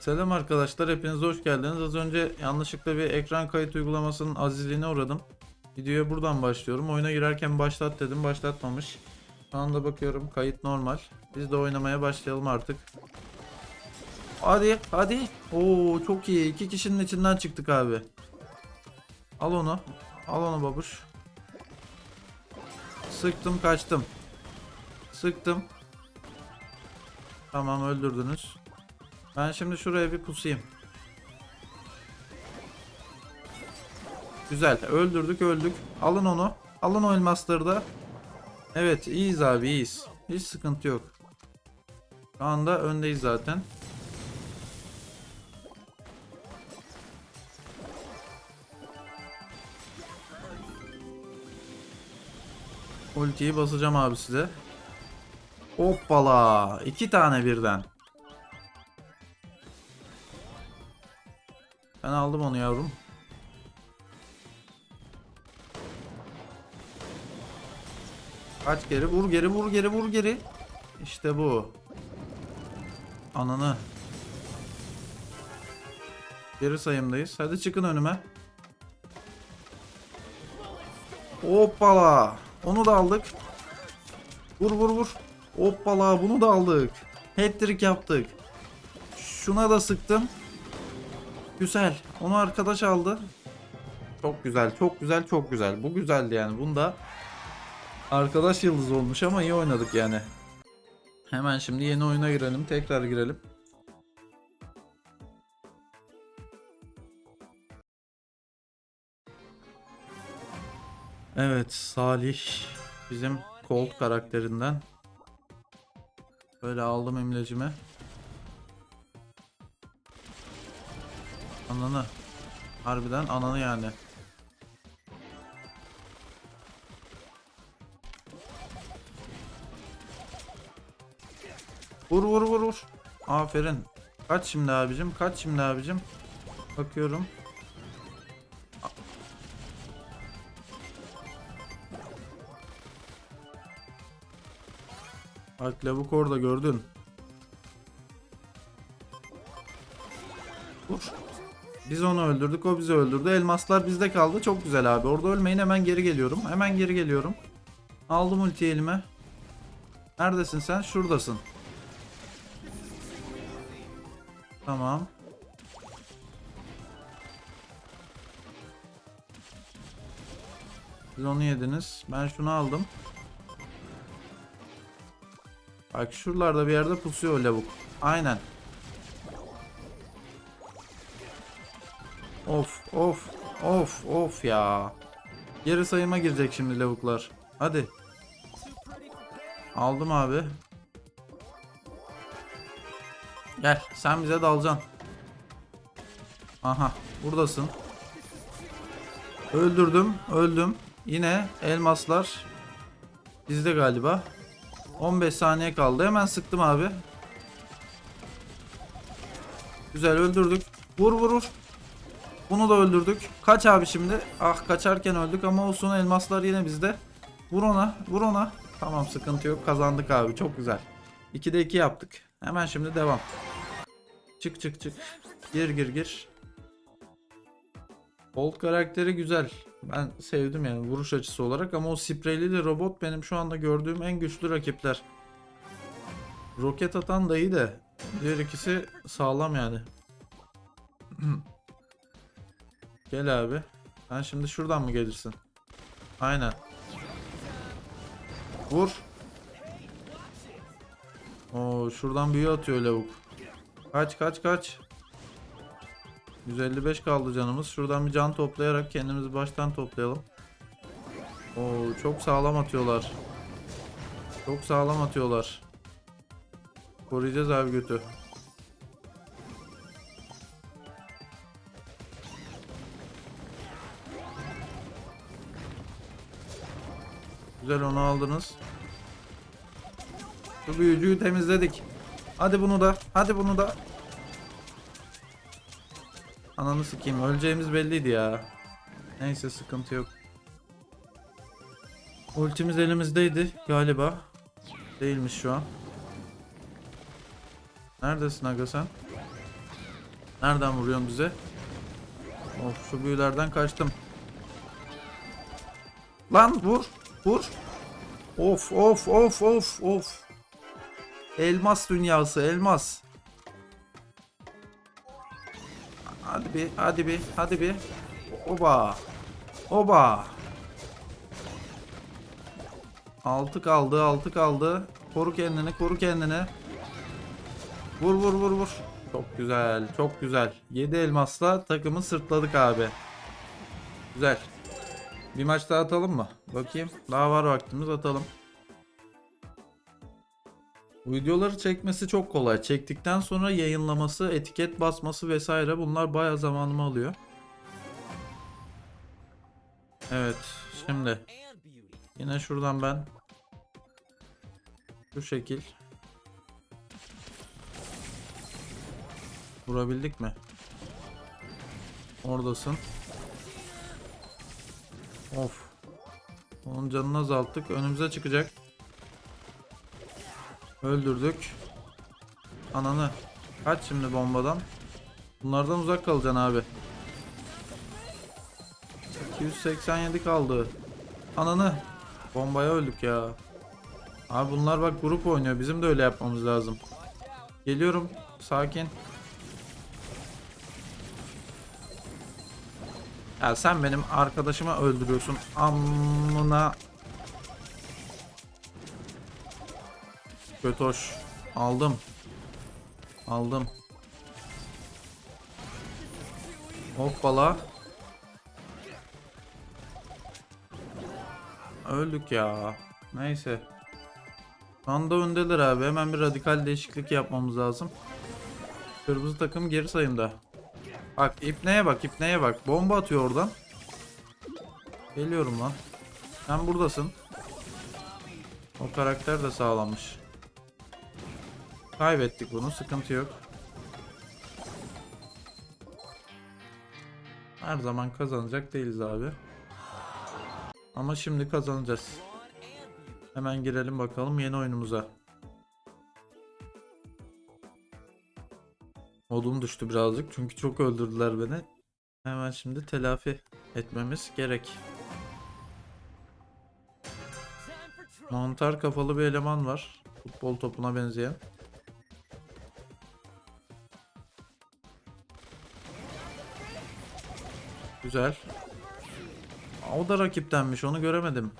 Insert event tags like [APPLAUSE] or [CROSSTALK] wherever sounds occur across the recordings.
Selam arkadaşlar, hepiniz hoş geldiniz. Az önce yanlışlıkla bir ekran kayıt uygulamasının azizliğine uğradım. Videoya buradan başlıyorum. Oyuna girerken başlat dedim, başlatmamış. Şu anda bakıyorum, kayıt normal. Biz de oynamaya başlayalım artık. Hadi, hadi. Oo, çok iyi. İki kişinin içinden çıktık abi. Al onu. Al onu babuş. Sıktım, kaçtım. Sıktım. Tamam, öldürdünüz. Ben şimdi şuraya bir pusayım. Güzel. Öldürdük öldük. Alın onu. Alın o elmasları da. Evet iyiyiz abi iyiyiz. Hiç sıkıntı yok. Şu anda öndeyiz zaten. Ultiyi basacağım abi size. Hoppala. iki tane birden. Ben aldım onu yavrum. Kaç geri vur geri vur geri vur geri. İşte bu. Ananı. Geri sayımdayız. Hadi çıkın önüme. Hoppala. Onu da aldık. Vur vur vur. Hoppala bunu da aldık. Hat-trick yaptık. Şuna da sıktım. Güzel. Onu arkadaş aldı. Çok güzel, çok güzel, çok güzel. Bu güzeldi yani. Bunda arkadaş yıldız olmuş ama iyi oynadık yani. Hemen şimdi yeni oyuna girelim. Tekrar girelim. Evet, Salih bizim Colt karakterinden. Böyle aldım imlecimi. Ananı. Harbiden ananı yani. Vur vur vur vur. Aferin. Kaç şimdi abicim? Kaç şimdi abicim? Bakıyorum. Bak lavuk orada gördün. Vur. Biz onu öldürdük, o bizi öldürdü. Elmaslar bizde kaldı. Çok güzel abi. Orada ölmeyin. Hemen geri geliyorum. Hemen geri geliyorum. Aldım ulti elime. Neredesin sen? Şuradasın. Tamam. Siz onu yediniz. Ben şunu aldım. Bak şuralarda bir yerde pusuyor lavuk. Aynen. Of of of of ya. Geri sayıma girecek şimdi lavuklar. Hadi. Aldım abi. Gel sen bize dalacaksın. Aha buradasın. Öldürdüm öldüm. Yine elmaslar bizde galiba. 15 saniye kaldı. Hemen sıktım abi. Güzel öldürdük. Vur vur vur. Bunu da öldürdük. Kaç abi şimdi? Ah kaçarken öldük ama olsun elmaslar yine bizde. Vur ona, vur ona. Tamam sıkıntı yok. Kazandık abi. Çok güzel. 2'de 2 yaptık. Hemen şimdi devam. Çık çık çık. Gir gir gir. Bolt karakteri güzel. Ben sevdim yani vuruş açısı olarak ama o spreyli de robot benim şu anda gördüğüm en güçlü rakipler. Roket atan da iyi de diğer ikisi sağlam yani. [CLEARS THROAT] Gel abi. Sen şimdi şuradan mı gelirsin? Aynen. Vur. Oo şuradan büyü atıyor lavuk. Kaç kaç kaç. 155 kaldı canımız. Şuradan bir can toplayarak kendimizi baştan toplayalım. Oo çok sağlam atıyorlar. Çok sağlam atıyorlar. Koruyacağız abi götü. Güzel onu aldınız. Şu büyücüyü temizledik. Hadi bunu da. Hadi bunu da. Ananı sikeyim. Öleceğimiz belliydi ya. Neyse sıkıntı yok. Ultimiz elimizdeydi galiba. Değilmiş şu an. Neredesin aga sen? Nereden vuruyorsun bize? Of şu büyülerden kaçtım. Lan vur. Vur. Of of of of of. Elmas dünyası elmas. Hadi bir hadi bir hadi bir. Oba. Oba. Altı kaldı altı kaldı. Koru kendini koru kendini. Vur vur vur vur. Çok güzel çok güzel. 7 elmasla takımı sırtladık abi. Güzel. Bir maç daha atalım mı? Bakayım. Daha var vaktimiz atalım. Bu videoları çekmesi çok kolay. Çektikten sonra yayınlaması, etiket basması vesaire bunlar bayağı zamanımı alıyor. Evet, şimdi yine şuradan ben şu şekil vurabildik mi? Oradasın. Of. Onun canını azalttık. Önümüze çıkacak. Öldürdük. Ananı. Kaç şimdi bombadan. Bunlardan uzak kalacaksın abi. 287 kaldı. Ananı. Bombaya öldük ya. Abi bunlar bak grup oynuyor. Bizim de öyle yapmamız lazım. Geliyorum. Sakin. Ya sen benim arkadaşımı öldürüyorsun. Amına. Kötoş. Aldım. Aldım. Hoppala. Öldük ya. Neyse. Şu anda öndeler abi. Hemen bir radikal değişiklik yapmamız lazım. Kırmızı takım geri sayımda. Bak ipneye bak ipneye bak. Bomba atıyor oradan. Geliyorum lan. Sen buradasın. O karakter de sağlamış. Kaybettik bunu. Sıkıntı yok. Her zaman kazanacak değiliz abi. Ama şimdi kazanacağız. Hemen girelim bakalım yeni oyunumuza. Modum düştü birazcık çünkü çok öldürdüler beni. Hemen şimdi telafi etmemiz gerek. Mantar kafalı bir eleman var. Futbol topuna benzeyen. Güzel. O da rakiptenmiş onu göremedim.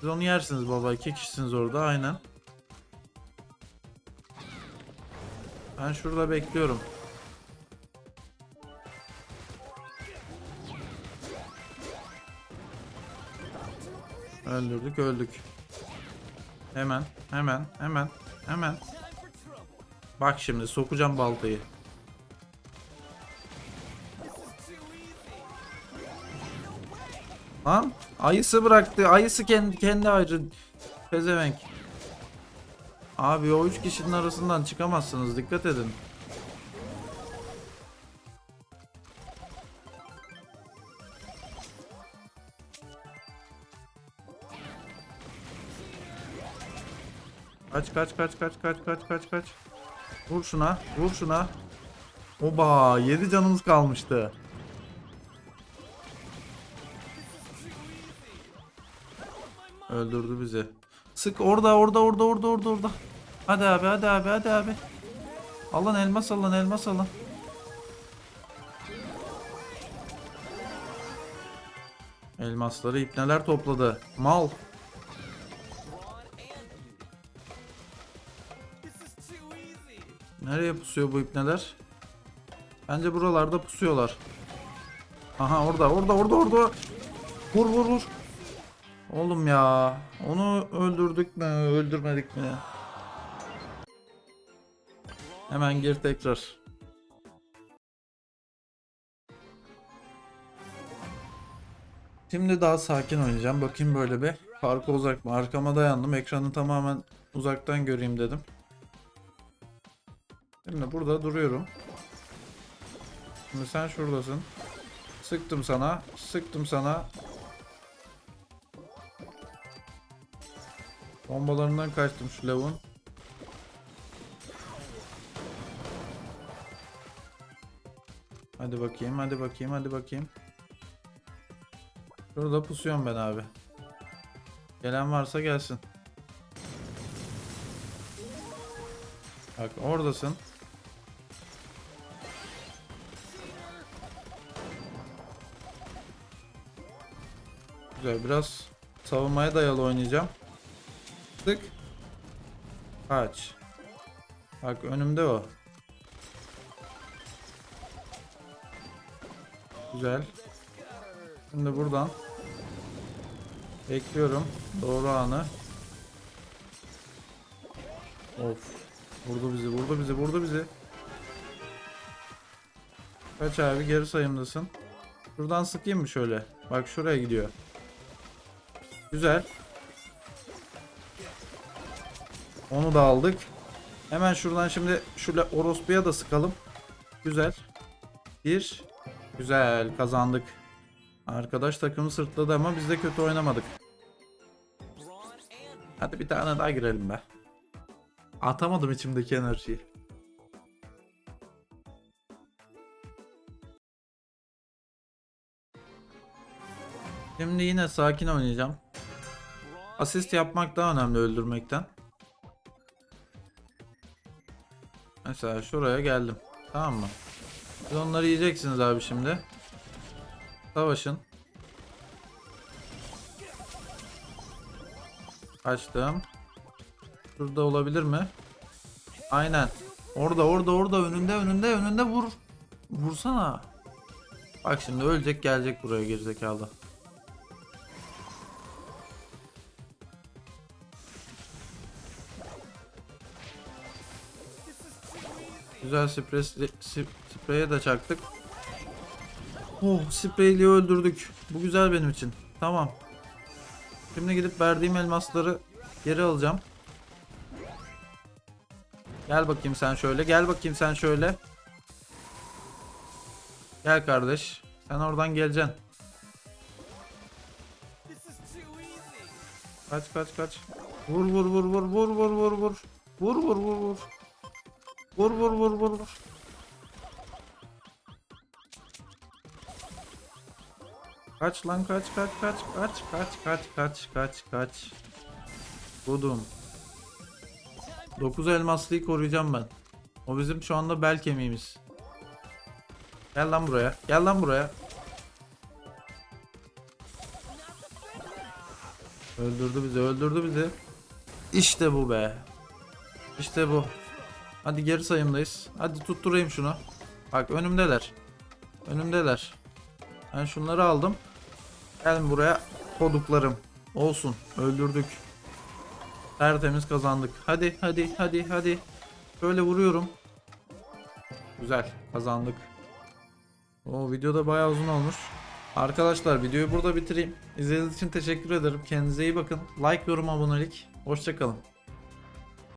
Siz onu yersiniz baba. iki kişisiniz orada aynen. Ben şurada bekliyorum. Öldürdük öldük. Hemen hemen hemen hemen. Bak şimdi sokacağım baltayı. Lan ayısı bıraktı. Ayısı kendi kendi ayrı. Pezevenk. Abi o üç kişinin arasından çıkamazsınız. Dikkat edin. Kaç kaç kaç kaç kaç kaç kaç kaç. Vur şuna, vur şuna. Oba, 7 canımız kalmıştı. Öldürdü bizi. Sık orada orada orada orada orada orada. Hadi abi hadi abi hadi abi. Alın elmas alın elmas alın. Elmasları ipneler topladı. Mal. Nereye pusuyor bu ipneler? Bence buralarda pusuyorlar. Aha orada orada orada orada. Vur vur vur. Oğlum ya. Onu öldürdük mü? Öldürmedik mi? Hemen gir tekrar. Şimdi daha sakin oynayacağım. Bakayım böyle bir. Farkı uzak mı? Arkama dayandım. Ekranı tamamen uzaktan göreyim dedim. Şimdi burada duruyorum. Şimdi sen şuradasın. Sıktım sana. Sıktım sana. Bombalarından kaçtım şu lavun. Hadi bakayım, hadi bakayım, hadi bakayım. Şurada pusuyorum ben abi. Gelen varsa gelsin. Bak oradasın. Güzel biraz savunmaya dayalı oynayacağım. Tık. Kaç. Bak önümde o. Güzel. Şimdi buradan bekliyorum doğru anı. Of. Vurdu bizi, vurdu bizi, vurdu bizi. Kaç abi geri sayımdasın. Şuradan sıkayım mı şöyle? Bak şuraya gidiyor. Güzel. Onu da aldık. Hemen şuradan şimdi şöyle orospuya da sıkalım. Güzel. Bir. Güzel kazandık. Arkadaş takımı sırtladı ama biz de kötü oynamadık. Hadi bir tane daha girelim be. Atamadım içimdeki enerjiyi. Şimdi yine sakin oynayacağım. Asist yapmak daha önemli öldürmekten. Mesela şuraya geldim. Tamam mı? Siz onları yiyeceksiniz abi şimdi. Savaşın. Kaçtım. Şurada olabilir mi? Aynen. Orada orada orada önünde önünde önünde vur. Vursana. Bak şimdi ölecek gelecek buraya gerizekalı. Güzel sprey, sp- spreye de çaktık. Oh spreyliği öldürdük. Bu güzel benim için. Tamam. Şimdi gidip verdiğim elmasları geri alacağım. Gel bakayım sen şöyle. Gel bakayım sen şöyle. Gel kardeş. Sen oradan geleceksin. Kaç kaç kaç. Vur vur vur vur vur vur vur vur. Vur vur vur vur. Vur vur vur vur vur. Kaç lan kaç kaç kaç kaç kaç kaç kaç kaç kaç. Budum. 9 elmaslıyı koruyacağım ben. O bizim şu anda bel kemiğimiz. Gel lan buraya. Gel lan buraya. Öldürdü bizi, öldürdü bizi. İşte bu be. İşte bu. Hadi geri sayımdayız. Hadi tutturayım şunu. Bak önümdeler. Önümdeler. Ben şunları aldım. Gelin buraya. Koduklarım. Olsun. Öldürdük. Tertemiz kazandık. Hadi hadi hadi hadi. Şöyle vuruyorum. Güzel. Kazandık. O videoda bayağı uzun olmuş. Arkadaşlar videoyu burada bitireyim. İzlediğiniz için teşekkür ederim. Kendinize iyi bakın. Like, yorum, abonelik. Hoşçakalın.